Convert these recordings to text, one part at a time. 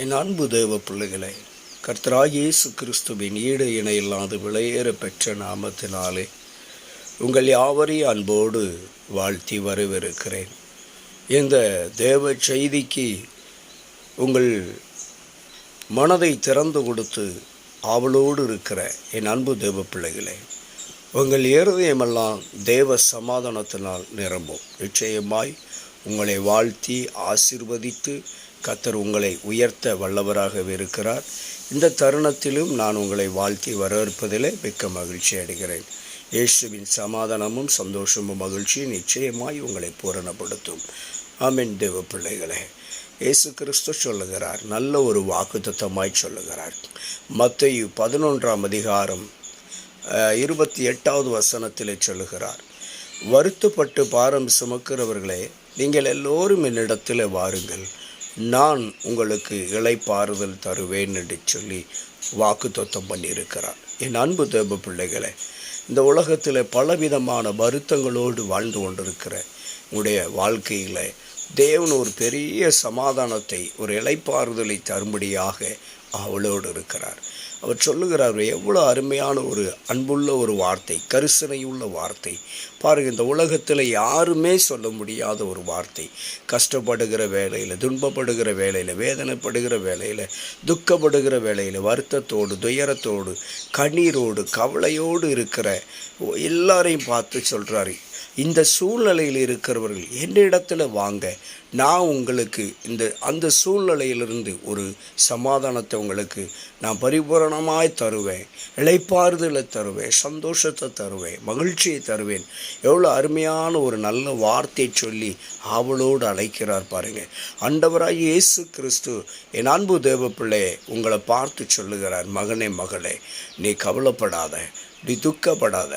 என் அன்பு தேவ பிள்ளைகளை கர்த்தராயேசு கிறிஸ்துவின் ஈடு இணையில்லாது விளையேற பெற்ற நாமத்தினாலே உங்கள் யாவரையும் அன்போடு வாழ்த்தி வரவிருக்கிறேன் இந்த தேவ செய்திக்கு உங்கள் மனதை திறந்து கொடுத்து ஆவலோடு இருக்கிற என் அன்பு தேவ பிள்ளைகளே உங்கள் இருதயமெல்லாம் தேவ சமாதானத்தினால் நிரம்பும். நிச்சயமாய் உங்களை வாழ்த்தி ஆசிர்வதித்து கத்தர் உங்களை உயர்த்த வல்லவராகவே இருக்கிறார். இந்த தருணத்திலும் நான் உங்களை வாழ்த்தி வரவேற்பதிலே மிக்க மகிழ்ச்சி அடைகிறேன். இயேசுவின் சமாதானமும் சந்தோஷமும் மகிழ்ச்சியும் நிச்சயமாய் உங்களை பூரணப்படுத்தும். ஆமின் தேவ பிள்ளைகளே. இயேசு கிறிஸ்து சொல்லுகிறார் நல்ல ஒரு வாக்குத்தத்தமாய் சொல்லுகிறார். மத்தையு பதினொன்றாம் அதிகாரம் இருபத்தி எட்டாவது வசனத்திலே சொல்லுகிறார் வருத்தப்பட்டு பாரம் சுமக்கிறவர்களே நீங்கள் எல்லோரும் என்னிடத்தில் வாருங்கள். நான் உங்களுக்கு இளைப்பாறுதல் தருவேன் என்று சொல்லி வாக்கு தத்துவம் பண்ணியிருக்கிறார். என் அன்பு தேவ பிள்ளைகளை இந்த உலகத்தில் பலவிதமான வருத்தங்களோடு வாழ்ந்து கொண்டிருக்கிற உடைய வாழ்க்கையில் தேவன் ஒரு பெரிய சமாதானத்தை ஒரு இலைப்பாறுதலை தரும்படியாக அவளோடு இருக்கிறார். அவர் சொல்லுகிறார் எவ்வளோ அருமையான ஒரு அன்புள்ள ஒரு வார்த்தை கரிசனையுள்ள வார்த்தை. பாருங்கள் இந்த உலகத்தில் யாருமே சொல்ல முடியாத ஒரு வார்த்தை. கஷ்டப்படுகிற வேலையில் துன்பப்படுகிற வேலையில் வேதனைப்படுகிற வேலையில் துக்கப்படுகிற வேலையில் வருத்தத்தோடு துயரத்தோடு கண்ணீரோடு கவலையோடு இருக்கிற எல்லாரையும் பார்த்து சொல்கிறாரு இந்த சூழ்நிலையில் இருக்கிறவர்கள் என்னிடத்தில் வாங்க நான் உங்களுக்கு இந்த அந்த சூழ்நிலையிலிருந்து ஒரு சமாதானத்தை உங்களுக்கு நான் பரிபூரணமாய் தருவேன் இழைப்பாறுதலை தருவேன் சந்தோஷத்தை தருவேன் மகிழ்ச்சியை தருவேன். எவ்வளோ அருமையான ஒரு நல்ல வார்த்தை சொல்லி ஆவலோடு அழைக்கிறார் பாருங்கள் அண்டவராக இயேசு கிறிஸ்து என் அன்பு தேவ பிள்ளையே உங்களை பார்த்து சொல்லுகிறார் மகனே மகளே நீ கவலைப்படாத. நீ துக்கப்படாத.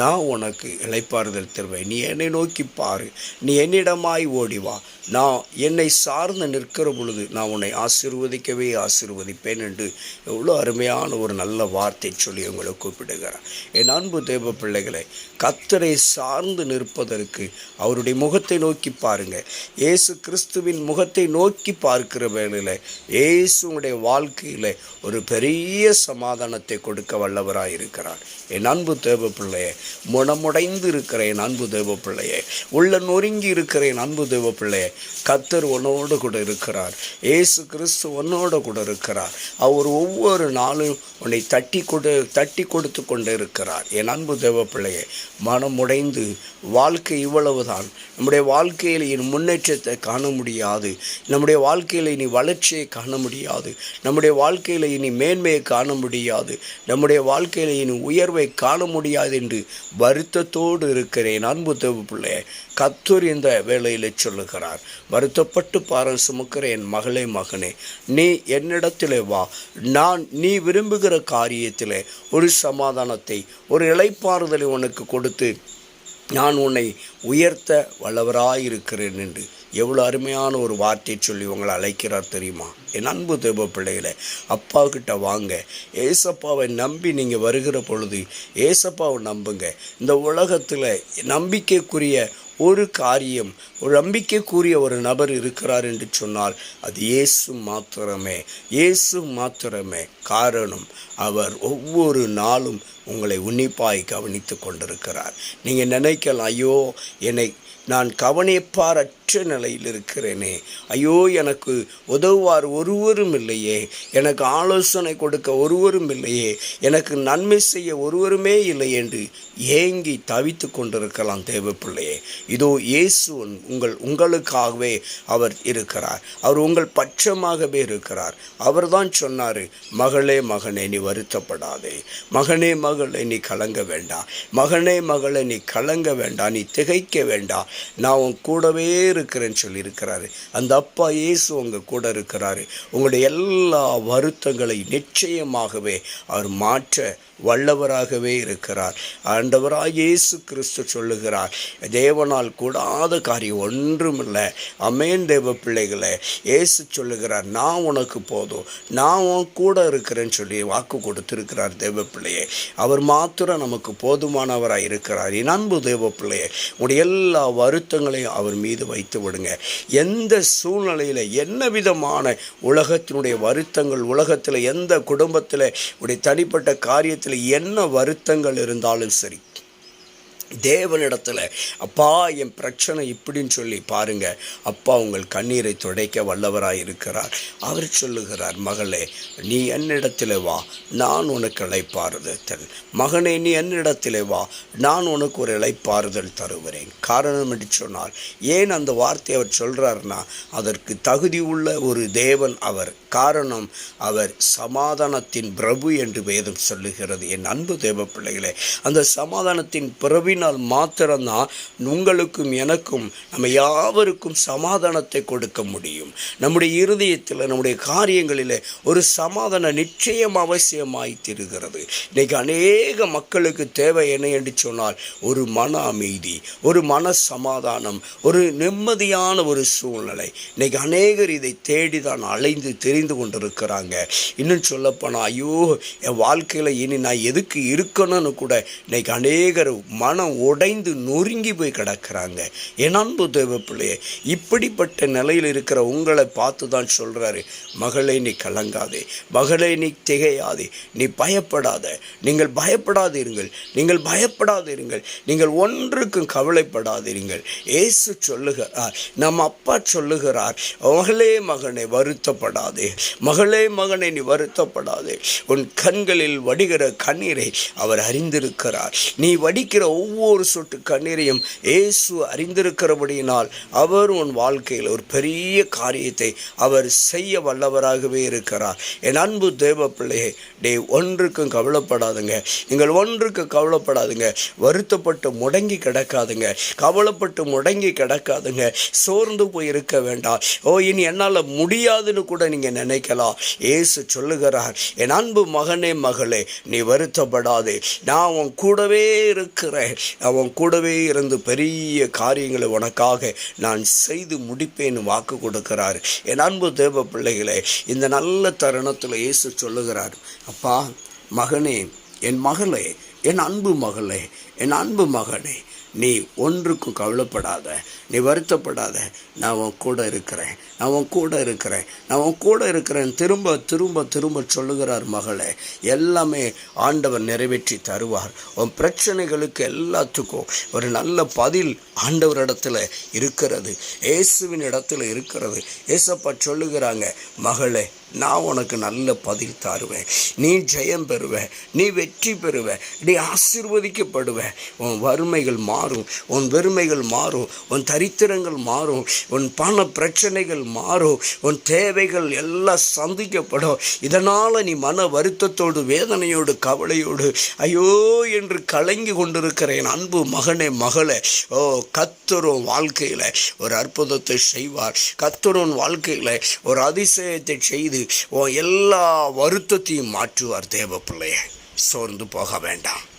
நான் உனக்கு இழைப்பாறுதல் தருவேன். நீ என்னை நோக்கி பாரு. நீ என்னிடமாய் ஓடி வா. நான் என்னை சார்ந்து நிற்கிற பொழுது நான் உன்னை ஆசீர்வதிக்கவே ஆசீர்வதிப்பேன் என்று எவ்வளோ அருமையான ஒரு நல்ல வார்த்தை சொல்லி உங்களை கூப்பிடுகிறார். என் அன்பு தேவ பிள்ளைகளை கத்தரை சார்ந்து நிற்பதற்கு அவருடைய முகத்தை நோக்கி பாருங்க. இயேசு கிறிஸ்துவின் முகத்தை நோக்கி பார்க்கிற வேளையில் இயேசுடைய வாழ்க்கையில் ஒரு பெரிய சமாதானத்தை கொடுக்க வல்லவராக இருக்கிறார் என் அன்பு தேவ பிள்ளையே இருக்கிற என் அன்பு தேவ பிள்ளையே உள்ள நொறுங்கி இருக்கிற என் அன்பு தேவ பிள்ளையே கத்தர் உன்னோடு கூட இருக்கிறார். இயேசு கிறிஸ்து உன்னோடு கூட இருக்கிறார். அவர் ஒவ்வொரு நாளும் உன்னை தட்டி கொடு தட்டி கொடுத்து கொண்டு இருக்கிறார் என் அன்பு தேவ பிள்ளையே மனமுடைந்து வாழ்க்கை இவ்வளவுதான். நம்முடைய வாழ்க்கையில் இனி முன்னேற்றத்தை காண முடியாது. நம்முடைய வாழ்க்கையில் இனி வளர்ச்சியை காண முடியாது. நம்முடைய வாழ்க்கையில் இனி மேன்மையை காண முடியாது. நம்முடைய வாழ்க்கையில் இனி உயர்வை காண முடியாது என்று வருத்தத்தோடு இருக்கிறேன். அன்பு தேவ பிள்ளையே கத்தூர் இந்த வேளையில் சொல்லுகிறார் வருத்தப்பட்டு பாரம் சுமக்கிற என் மகளே மகனே நீ என்னிடத்திலே வா. நான் நீ விரும்புகிற காரியத்திலே ஒரு சமாதானத்தை ஒரு இளைப்பாறுதலை உனக்கு கொடுத்து நான் உன்னை உயர்த்த வல்லவராயிருக்கிறேன் என்று எவ்வளோ அருமையான ஒரு வார்த்தை சொல்லி உங்களை அழைக்கிறார் தெரியுமா? என் அன்பு தேவ பிள்ளைகளை அப்பா கிட்ட வாங்க. ஏசப்பாவை நம்பி நீங்கள் வருகிற பொழுது ஏசப்பாவை நம்புங்க. இந்த உலகத்தில் நம்பிக்கைக்குரிய ஒரு காரியம் ஒரு நம்பிக்கைக்குரிய ஒரு நபர் இருக்கிறார் என்று சொன்னால் அது இயேசு மாத்திரமே இயேசு மாத்திரமே. காரணம் அவர் ஒவ்வொரு நாளும் உங்களை உன்னிப்பாய் கவனித்து கொண்டிருக்கிறார். நீங்கள் நினைக்கலாம் ஐயோ என்னை நான் கவனிப்பாரற்ற நிலையில் இருக்கிறேனே ஐயோ எனக்கு உதவுவார் ஒருவரும் இல்லையே. எனக்கு ஆலோசனை கொடுக்க ஒருவரும் இல்லையே. எனக்கு நன்மை செய்ய ஒருவருமே இல்லை என்று ஏங்கி தவித்து கொண்டிருக்கலாம் தேவப்பிள்ளையே. இதோ இயேசு உங்கள் உங்களுக்காகவே அவர் இருக்கிறார். அவர் உங்கள் பட்சமாகவே இருக்கிறார். அவர்தான் சொன்னார் மகளே மகனே நீ வருத்தப்படாதே. மகனே மகளே நீ கலங்க வேண்டாம் மகனே மகளே நீ கலங்க வேண்டாம் நீ திகைக்க வேண்டாம் நான் உன் கூடவே இருக்கிறேன்னு சொல்லியிருக்கிறாரு. அந்த அப்பா இயேசு உங்கள் கூட இருக்கிறாரு. உங்களுடைய எல்லா வருத்தங்களை நிச்சயமாகவே அவர் மாற்ற வல்லவராகவே இருக்கிறார். ஆண்டவராக இயேசு கிறிஸ்து சொல்லுகிறார் தேவனால் கூடாத காரியம் ஒன்றுமில்லை. அமேன் தேவ பிள்ளைகளை. இயேசு சொல்லுகிறார் நான் உனக்கு போதும். நான் உன் கூட இருக்கிறேன்னு சொல்லி வாக்கு கொடுத்திருக்கிறார் தேவ பிள்ளையே. அவர் மாத்திரம் நமக்கு போதுமானவராக இருக்கிறார். என் அன்பு தேவ பிள்ளையே உடைய எல்லா வருத்தங்களையும் அவர் மீது வைத்து விடுங்க. எந்த சூழ்நிலையில் என்ன விதமான உலகத்தினுடைய வருத்தங்கள் உலகத்தில் எந்த குடும்பத்தில் உடைய தனிப்பட்ட காரியத்தில் என்ன வருத்தங்கள் இருந்தாலும் சரி தேவனிடத்தில் அப்பா என் பிரச்சனை இப்படின்னு சொல்லி பாருங்க. அப்பா உங்கள் கண்ணீரை துடைக்க வல்லவராய் இருக்கிறார். அவர் சொல்லுகிறார் மகளே நீ என்னிடத்தில் வா. நான் உனக்கு இழைப்பாறுதல் தரு மகனே நீ என்னிடத்தில் வா. நான் உனக்கு ஒரு இழைப்பாறுதல் தருகிறேன். காரணம் என்று சொன்னால் ஏன் அந்த வார்த்தை அவர் சொல்கிறார்னா அதற்கு தகுதி உள்ள ஒரு தேவன் அவர். காரணம் அவர் சமாதானத்தின் பிரபு என்று வேதம் சொல்லுகிறது. என் அன்பு தேவ பிள்ளைகளே அந்த சமாதானத்தின் பிரபினால் மாத்திரம்தான் உங்களுக்கும் எனக்கும் நம்ம யாவருக்கும் சமாதானத்தை கொடுக்க முடியும். நம்முடைய இருதயத்தில் நம்முடைய காரியங்களில் ஒரு சமாதானம் நிச்சயம் அவசியமாய் திருகிறது. இன்னைக்கு அநேக மக்களுக்கு தேவை என்ன என்று சொன்னால் ஒரு மன அமைதி ஒரு மன சமாதானம் ஒரு நிம்மதியான ஒரு சூழ்நிலை. இன்னைக்கு அநேகர் இதை தேடி தான் அலைந்து தெரிந்து கொண்டிருக்கிறாங்க. இன்னும் சொல்லப்போனால் ஐயோ என் வாழ்க்கையில் இனி நான் எதுக்கு இருக்கணும்னு கூட இன்னைக்கு அநேகர் உடைந்து நொறுங்கி போய் கிடக்கிறாங்க. என் அன்பு தேவ பிள்ளையே இப்படிப்பட்ட நிலையில் இருக்கிற உங்களை பார்த்து தான் சொல்கிறாரு மகளே நீ கலங்காதே. மகளே நீ திகையாதே. நீ பயப்படாத. நீங்கள் பயப்படாதிருங்கள் நீங்கள் பயப்படாதிருங்கள் நீங்கள் ஒன்றுக்கும் கவலைப்படாதிருங்கள் ஏசு சொல்லுகிறார் நம் அப்பா சொல்லுகிறார் மகளே மகனை வருத்தப்படாதே. மகளே மகனை நீ வருத்தப்படாதே. உன் கண்களில் வடிகிற கண்ணீரை அவர் அறிந்திருக்கிறார். நீ வடிக்கிற ஒவ்வொரு ஒவ்வொரு சொட்டு கண்ணீரையும் இயேசு அறிந்திருக்கிறபடியினால் அவர் உன் வாழ்க்கையில் ஒரு பெரிய காரியத்தை அவர் செய்ய வல்லவராகவே இருக்கிறார். என் அன்பு தேவ பிள்ளையே டே ஒன்றுக்கும் கவலைப்படாதுங்க. நீங்கள் ஒன்றுக்கு கவலைப்படாதுங்க. வருத்தப்பட்டு முடங்கி கிடக்காதுங்க. கவலைப்பட்டு முடங்கி கிடக்காதுங்க. சோர்ந்து போய் இருக்க வேண்டாம். ஓ இனி என்னால் முடியாதுன்னு கூட நீங்கள் நினைக்கலாம். ஏசு சொல்லுகிறார் என் அன்பு மகனே மகளே நீ வருத்தப்படாதே. நான் உன் கூடவே இருக்கிறேன். அவன் கூடவே இருந்து பெரிய காரியங்களை உனக்காக நான் செய்து முடிப்பேன்னு வாக்கு கொடுக்கிறார். என் அன்பு தேவ பிள்ளைகளே இந்த நல்ல தருணத்தில் இயேசு சொல்லுகிறார் அப்பா மகனே என் மகளே என் அன்பு மகளே என் அன்பு மகனே நீ ஒன்றுக்கும் கவலைப்படாத நீ வருத்தப்படாத. நான் உன் கூட இருக்கிறேன். நான் உன் கூட இருக்கிறேன். நான் உன் கூட இருக்கிறேன். திரும்ப திரும்ப திரும்ப சொல்லுகிறார் மகளே. எல்லாமே ஆண்டவர் நிறைவேற்றி தருவார். உன் பிரச்சனைகளுக்கு எல்லாத்துக்கும் ஒரு நல்ல பதில் ஆண்டவரிடத்தில் இருக்கிறது. இயேசுவின் இடத்துல இருக்கிறது. ஏசப்பா சொல்லுகிறாங்க மகளே நான் உனக்கு நல்ல பதில் தருவேன். நீ ஜெயம் பெறுவ நீ வெற்றி பெறுவ நீ ஆசிர்வதிக்கப்படுவ உன் வறுமைகள் மாறும். உன் வெறுமைகள் மாறும். உன் தரித்திரங்கள் மாறும். உன் பண பிரச்சனைகள் மாறும். உன் தேவைகள் எல்லாம் சந்திக்கப்படும். இதனால் நீ மன வருத்தத்தோடு வேதனையோடு கவலையோடு ஐயோ என்று கலங்கி கொண்டிருக்கிறேன். அன்பு மகனே மகளே. ஓ கத்தரும் வாழ்க்கையில் ஒரு அற்புதத்தை செய்வார். கத்தரும் வாழ்க்கையில் ஒரு அதிசயத்தை செய்து ஓ எல்லா வருத்தத்தையும் மாற்றுவார் தேவ பிள்ளைய சோர்ந்து போக வேண்டாம்.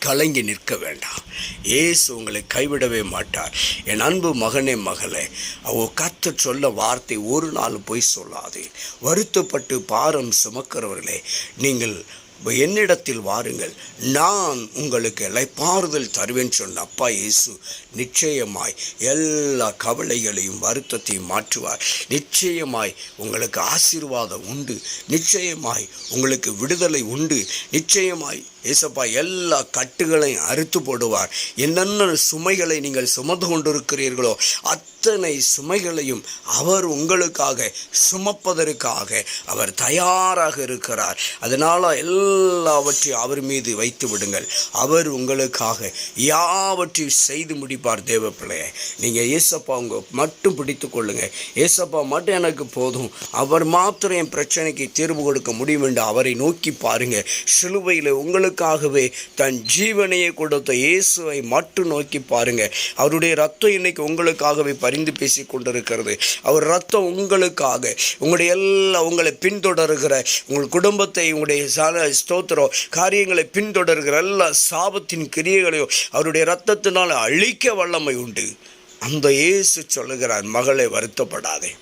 கலங்கி நிற்க வேண்டாம். ஏசு உங்களை கைவிடவே மாட்டார். என் அன்பு மகனே மகளே அவ கத்து சொல்ல வார்த்தை ஒரு நாள் போய் சொல்லாதே. வருத்தப்பட்டு பாரம் சுமக்கிறவர்களே நீங்கள் என்னிடத்தில் வாருங்கள். நான் உங்களுக்கு இலைப்பாறுதல் தருவேன் சொன்ன அப்பா இயேசு நிச்சயமாய் எல்லா கவலைகளையும் வருத்தத்தையும் மாற்றுவார். நிச்சயமாய் உங்களுக்கு ஆசீர்வாதம் உண்டு. நிச்சயமாய் உங்களுக்கு விடுதலை உண்டு. நிச்சயமாய் ஏசப்பா எல்லா கட்டுகளையும் அறுத்து போடுவார். என்னென்ன சுமைகளை நீங்கள் சுமந்து கொண்டிருக்கிறீர்களோ அத்தனை சுமைகளையும் அவர் உங்களுக்காக சுமப்பதற்காக அவர் தயாராக இருக்கிறார். அதனால் எல்லாவற்றையும் அவர் மீது வைத்து விடுங்கள். அவர் உங்களுக்காக யாவற்றையும் செய்து முடிப்பார் தேவ பிள்ளையை நீங்கள் ஏசப்பா உங்க மட்டும் பிடித்து கொள்ளுங்கள் ஏசப்பா மட்டும் எனக்கு போதும். அவர் மாத்திரம் என் பிரச்சனைக்கு தீர்வு கொடுக்க முடியும் என்று அவரை நோக்கி பாருங்கள் சிலுவையில் உங்களுக்கு உங்களுக்காகவே தன் ஜீவனையை கொடுத்த இயேசுவை மட்டும் நோக்கி பாருங்க. அவருடைய ரத்தம் இன்னைக்கு உங்களுக்காகவே பரிந்து பேசி கொண்டிருக்கிறது. அவர் ரத்தம் உங்களுக்காக உங்களுடைய எல்லா உங்களை பின்தொடர்கிற உங்கள் குடும்பத்தை உங்களுடைய ஸ்தோத்திரம் காரியங்களை பின்தொடர்கிற எல்லா சாபத்தின் கிரியைகளையும் அவருடைய ரத்தத்தினால் அழிக்க வல்லமை உண்டு. அந்த இயேசு சொல்லுகிறார் மகளை வருத்தப்படாதே.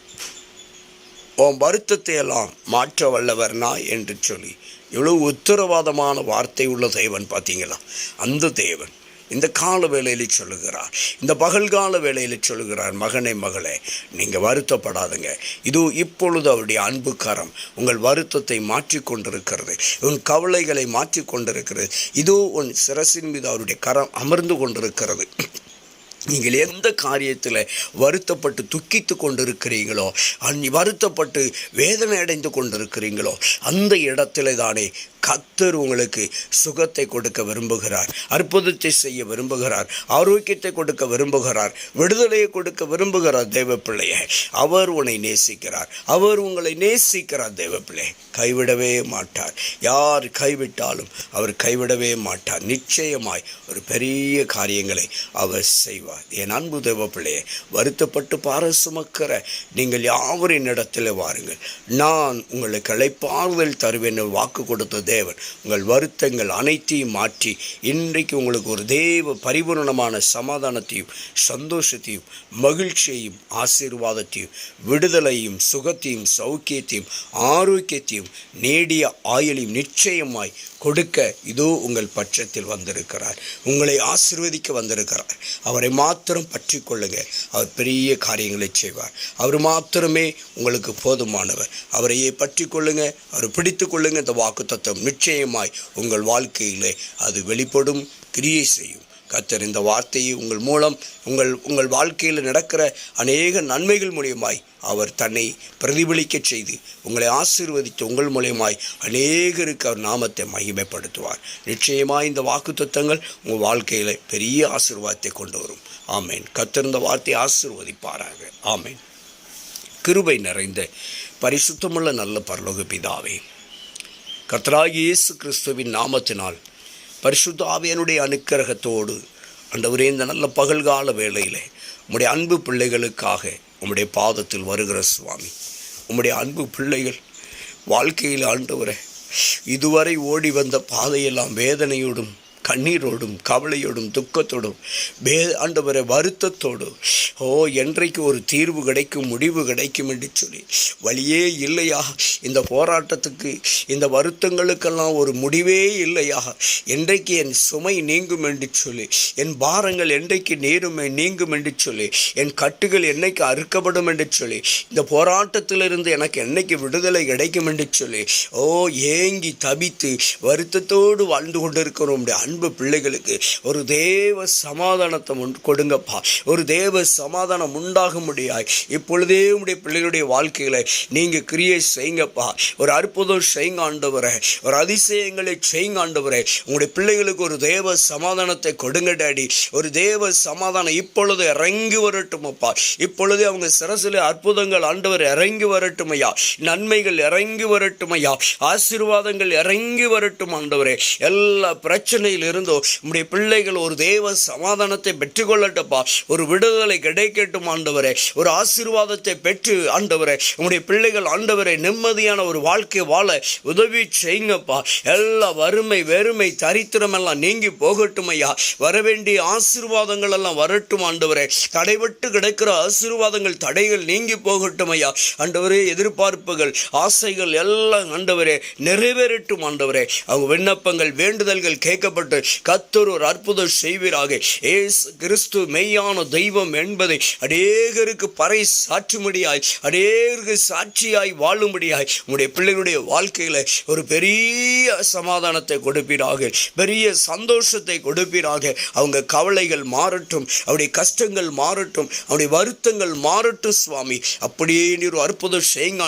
உன் வருத்தத்தை எல்லாம் மாற்ற வல்லவர் நான் என்று சொல்லி எவ்வளோ உத்தரவாதமான வார்த்தை உள்ள தேவன் பார்த்தீங்களா? அந்த தேவன் இந்த கால வேளையில் சொல்லுகிறார். இந்த பகல்கால வேளையில் சொல்லுகிறார் மகனே மகளே நீங்கள் வருத்தப்படாதுங்க. இது இப்பொழுது அவருடைய அன்புக்காரம் உங்கள் வருத்தத்தை மாற்றி கொண்டிருக்கிறது. உன் கவலைகளை மாற்றி கொண்டிருக்கிறது. இதோ உன் சிரசின் மீது அவருடைய கரம் அமர்ந்து கொண்டிருக்கிறது. நீங்கள் எந்த காரியத்தில் வருத்தப்பட்டு துக்கித்து கொண்டிருக்கிறீங்களோ அந் வருத்தப்பட்டு வேதனை அடைந்து கொண்டிருக்கிறீங்களோ அந்த இடத்துல தானே கத்தர் உங்களுக்கு சுகத்தை கொடுக்க விரும்புகிறார் அற்புதத்தை செய்ய விரும்புகிறார் ஆரோக்கியத்தை கொடுக்க விரும்புகிறார் விடுதலையை கொடுக்க விரும்புகிறார் தேவப்பிள்ளையை. அவர் உன்னை நேசிக்கிறார். அவர் உங்களை நேசிக்கிறார் தேவ பிள்ளை கைவிடவே மாட்டார். யார் கைவிட்டாலும் அவர் கைவிடவே மாட்டார். நிச்சயமாய் ஒரு பெரிய காரியங்களை அவர் செய்வார். என் அன்பு தேவ பிள்ளையை வருத்தப்பட்டு பார சுமக்கிற நீங்கள் யாவரின் இடத்துல வாருங்கள். நான் உங்களுக்கு அழைப்பார்வையில் தருவேன் வாக்கு கொடுத்த தேவன். உங்கள் வருத்தங்கள் அனைத்தையும் மாற்றி இன்றைக்கு உங்களுக்கு ஒரு தேவ பரிபூரணமான சமாதானத்தையும் சந்தோஷத்தையும் மகிழ்ச்சியையும் ஆசீர்வாதத்தையும் விடுதலையும் சுகத்தையும் சௌக்கியத்தையும் ஆரோக்கியத்தையும் நேடிய ஆயுளையும் நிச்சயமாய் கொடுக்க இதோ உங்கள் பட்சத்தில் வந்திருக்கிறார். உங்களை ஆசிர்வதிக்க வந்திருக்கிறார். அவரை மாத்திரம் பற்றி கொள்ளுங்க அவர் பெரிய காரியங்களை செய்வார். அவர் மாத்திரமே உங்களுக்கு போதுமானவர். அவரையே பற்றி கொள்ளுங்க அவர் பிடித்து கொள்ளுங்கள். இந்த வாக்கு தத்துவம் நிச்சயமாய் உங்கள் வாழ்க்கையிலே அது வெளிப்படும். கிரியை செய்யும். கத்தர் இந்த வார்த்தையை உங்கள் மூலம் உங்கள் உங்கள் வாழ்க்கையில் நடக்கிற அநேக நன்மைகள் மூலியமாய் அவர் தன்னை பிரதிபலிக்கச் செய்து உங்களை ஆசீர்வதித்து உங்கள் மூலியமாய் அநேகருக்கு அவர் நாமத்தை மகிமைப்படுத்துவார். நிச்சயமாய் இந்த வாக்கு தத்தங்கள் உங்கள் வாழ்க்கையில் பெரிய ஆசீர்வாதத்தை கொண்டு வரும். ஆமேன். கத்திருந்த வார்த்தையை ஆசீர்வதிப்பாராக. ஆமேன். கிருபை நிறைந்த பரிசுத்தமுள்ள நல்ல பரலோக பிதாவே கர்த்தராகிய இயேசு கிறிஸ்துவின் நாமத்தினால் பரிசுத்தாவியனுடைய அனுக்கிரகத்தோடு அண்டவரே இந்த நல்ல பகல்கால வேளையிலே உம்முடைய அன்பு பிள்ளைகளுக்காக உம்முடைய பாதத்தில் வருகிற சுவாமி. உம்முடைய அன்பு பிள்ளைகள் வாழ்க்கையில் ஆண்டவரே இதுவரை ஓடி வந்த பாதையெல்லாம் வேதனையோடும் கண்ணீரோடும் கவலையோடும் துக்கத்தோடும் வே ஆண்டவரை வருத்தத்தோடு ஓ என்றைக்கு ஒரு தீர்வு கிடைக்கும் முடிவு கிடைக்கும் என்று சொல்லி வழியே இல்லையா இந்த போராட்டத்துக்கு இந்த வருத்தங்களுக்கெல்லாம் ஒரு முடிவே இல்லையா என்றைக்கு என் சுமை நீங்கும் என்று சொல்லி என் பாரங்கள் என்றைக்கு நேருமே நீங்கும் என்று சொல்லி என் கட்டுகள் என்னைக்கு அறுக்கப்படும் என்று சொல்லி இந்த போராட்டத்திலிருந்து எனக்கு என்னைக்கு விடுதலை கிடைக்கும் என்று சொல்லி ஓ ஏங்கி தவித்து வருத்தத்தோடு வாழ்ந்து கொண்டிருக்கிறோம். அன்பு பிள்ளைகளுக்கு ஒரு தேவ சமாதானத்தை கொடுங்கப்பா. ஒரு தேவ சமாதானம் உண்டாக முடியாய் இப்பொழுதே உடைய பிள்ளைகளுடைய வாழ்க்கையில நீங்க கிரியை செய்யுங்கப்பா. ஒரு அற்புதம் செய்யுங்க ஆண்டவரை ஒரு அதிசயங்களை செய்யுங்க ஆண்டவரை உங்களுடைய பிள்ளைகளுக்கு ஒரு தேவ சமாதானத்தை கொடுங்க டாடி. ஒரு தேவ சமாதானம் இப்பொழுது இறங்கி வரட்டும் அப்பா இப்பொழுது அவங்க சிரசில் அற்புதங்கள் ஆண்டவர் இறங்கி வரட்டும் ஐயா நன்மைகள் இறங்கி வரட்டும் ஐயா ஆசீர்வாதங்கள் இறங்கி வரட்டும் ஆண்டவரே. எல்லா பிரச்சனையில் இருந்தோ? உம்முடைய பிள்ளைகள் ஒரு தேவ சமாதானத்தை பெற்றுக்கொள்ளட்டப்பா ஒரு விடுதலை கிடைக்கட்டும் ஆண்டவரே. ஒரு ஆசீர்வாதத்தை பெற்று ஆண்டவரே. உம்முடைய பிள்ளைகள் ஆண்டவரை நிம்மதியான ஒரு வாழ்க்கை வாழ உதவி செய்யுங்கப்பா. எல்லா வறுமை வெறுமை தரித்திரம் எல்லாம் நீங்கி போகட்டும் ஐயா. வரவேண்டிய ஆசீர்வாதங்கள் எல்லாம் வரட்டும் ஆண்டவரே. தடைபட்டு கிடக்கிற ஆசீர்வாதங்கள் தடைகள் நீங்கி போகட்டும் ஐயா. ஆண்டவரே எதிர்பார்ப்புகள் ஆசைகள் எல்லாம் ஆண்டவரே நிறைவேறட்டும் ஆண்டவரே. அவங்க விண்ணப்பங்கள் வேண்டுதல்கள் கேட்கப்பட்டு கத்தர் ஒரு அற்புதம் செய்வீராக. ஏசு கிறிஸ்து மெய்யான தெய்வம் என்பதை அநேகருக்கு பறை சாற்றும்படியாய் அநேகருக்கு சாட்சியாய் வாழும்படியாய் உங்களுடைய பிள்ளைகளுடைய வாழ்க்கையில ஒரு பெரிய சமாதானத்தை கொடுப்பீராக பெரிய சந்தோஷத்தை கொடுப்பீராக. அவங்க கவலைகள் மாறட்டும் அவருடைய கஷ்டங்கள் மாறட்டும் அவருடைய வருத்தங்கள் மாறட்டும் சுவாமி. அப்படியே நீர் அற்புதம் செய்யுங்க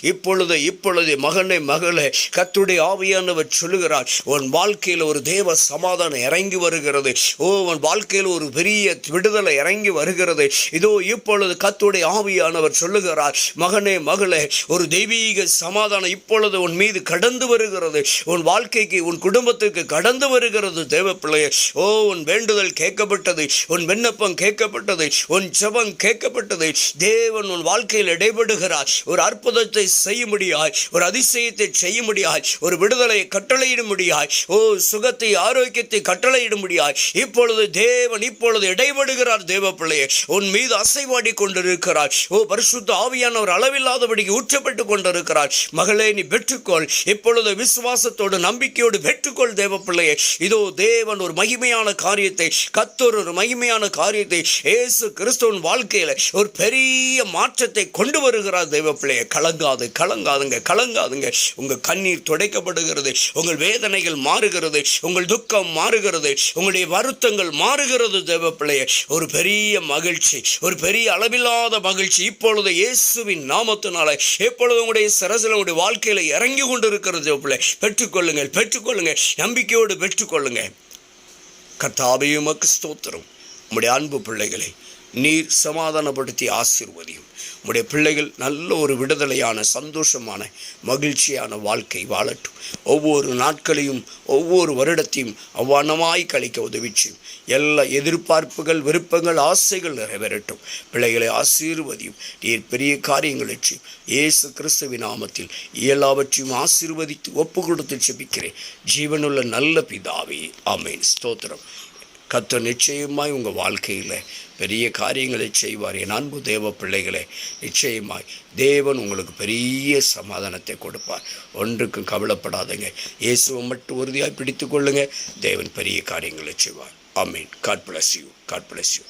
இப்பொழுது இப்பொழுது மகனை மகளே கத்துடைய ஆவியானவர் சொல்லுகிறார் உன் வாழ்க்கையில் ஒரு தேவ சமாதானம் இறங்கி வருகிறது. ஓ உன் வாழ்க்கையில் ஒரு பெரிய விடுதலை இறங்கி வருகிறது. இதோ இப்பொழுது கத்துடைய ஆவியானவர் சொல்லுகிறார் மகனே மகளே ஒரு தெய்வீக சமாதானம் இப்பொழுது உன் மீது கடந்து வருகிறது. உன் வாழ்க்கைக்கு உன் குடும்பத்துக்கு கடந்து வருகிறது தேவ பிள்ளையே ஓ உன் வேண்டுதல் கேட்கப்பட்டது உன் விண்ணப்பம் கேட்கப்பட்டது உன் ஜெபம் கேட்கப்பட்டது. தேவன் உன் வாழ்க்கையில் இடைபடுகிறார். ஒரு அற்புதத்தை செய்ய முடியாய் ஒரு அதிசயத்தை செய்ய முடியாய் ஒரு விடுதலை கட்டளையிட முடியாய் ஓ சுகத்தை ஆரோக்கியத்தை கட்டளையிடும்படியாய் இப்பொழுது தேவன் இப்பொழுது இடைபடுகிறார் தேவ பிள்ளையே உன் மீது அசைவாடி கொண்டிருக்கிறார் ஓ பரிசுத்த ஆவியானவர் அளவில்லாதபடிக்கு ஊற்றப்பட்டு கொண்டிருக்கிறார் மகளே நீ பெற்றுக்கொள். இப்பொழுது விசுவாசத்தோடு நம்பிக்கையோடு பெற்றுக்கொள் தேவ பிள்ளையே இதோ தேவன் ஒரு மகிமையான காரியத்தை கத்தோர் ஒரு மகிமையான காரியத்தை இயேசு கிறிஸ்துவின் வாழ்க்கையில ஒரு பெரிய மாற்றத்தை கொண்டு வருகிறார் தேவ பிள்ளையை கலங்காது கலங்காதுங்க கலங்காதுங்க. உங்க கண்ணீர் துடைக்கப்படுகிறது உங்கள் வேதனைகள் மாறுகிறது உங்கள் துக்கம் மாறுகிறது. உங்களுடைய வருத்தங்கள் மாறுகிறது தேவ பிள்ளையே ஒரு பெரிய மகிழ்ச்சி ஒரு பெரிய அளவில்லாத மகிழ்ச்சி இப்பொழுது இயேசுவின் நாமத்தினால. எப்பொழுது உங்களுடைய சரசில் உங்களுடைய வாழ்க்கையில் இறங்கி கொண்டிருக்கிறது தேவ பிள்ளை பெற்றுக்கொள்ளுங்கள் பெற்றுக்கொள்ளுங்கள். நம்பிக்கையோடு பெற்றுக்கொள்ளுங்க கர்த்தாவே ஸ்தோத்திரம். உங்களுடைய அன்பு பிள்ளைகளை நீர் சமாதானப்படுத்தி ஆசீர்வதியும். உங்களுடைய பிள்ளைகள் நல்ல ஒரு விடுதலையான சந்தோஷமான மகிழ்ச்சியான வாழ்க்கை வாழட்டும். ஒவ்வொரு நாட்களையும் ஒவ்வொரு வருடத்தையும் அவ்வானமாய் கழிக்க உதவிச்சும் எல்லா எதிர்பார்ப்புகள் விருப்பங்கள் ஆசைகள் நிறைவேறட்டும். பிள்ளைகளை ஆசீர்வதியும். நீர் பெரிய காரியங்களை செய்யும் இயேசு கிறிஸ்துவின் நாமத்தில் எல்லாவற்றையும் ஆசீர்வதித்து ஒப்பு கொடுத்து செபிக்கிறேன் ஜீவனுள்ள நல்ல பிதாவே. ஆமேன். ஸ்தோத்திரம். கர்த்தர் நிச்சயமாய் உங்கள் வாழ்க்கையில் பெரிய காரியங்களை செய்வார். என் அன்பு தேவ பிள்ளைகளே நிச்சயமாய் தேவன் உங்களுக்கு பெரிய சமாதானத்தை கொடுப்பார். ஒன்றுக்கும் கவலைப்படாதங்க. இயேசுவை மட்டும் உறுதியாக பிடித்து கொள்ளுங்க. தேவன் பெரிய காரியங்களை செய்வார். ஆமீன். God bless you God bless you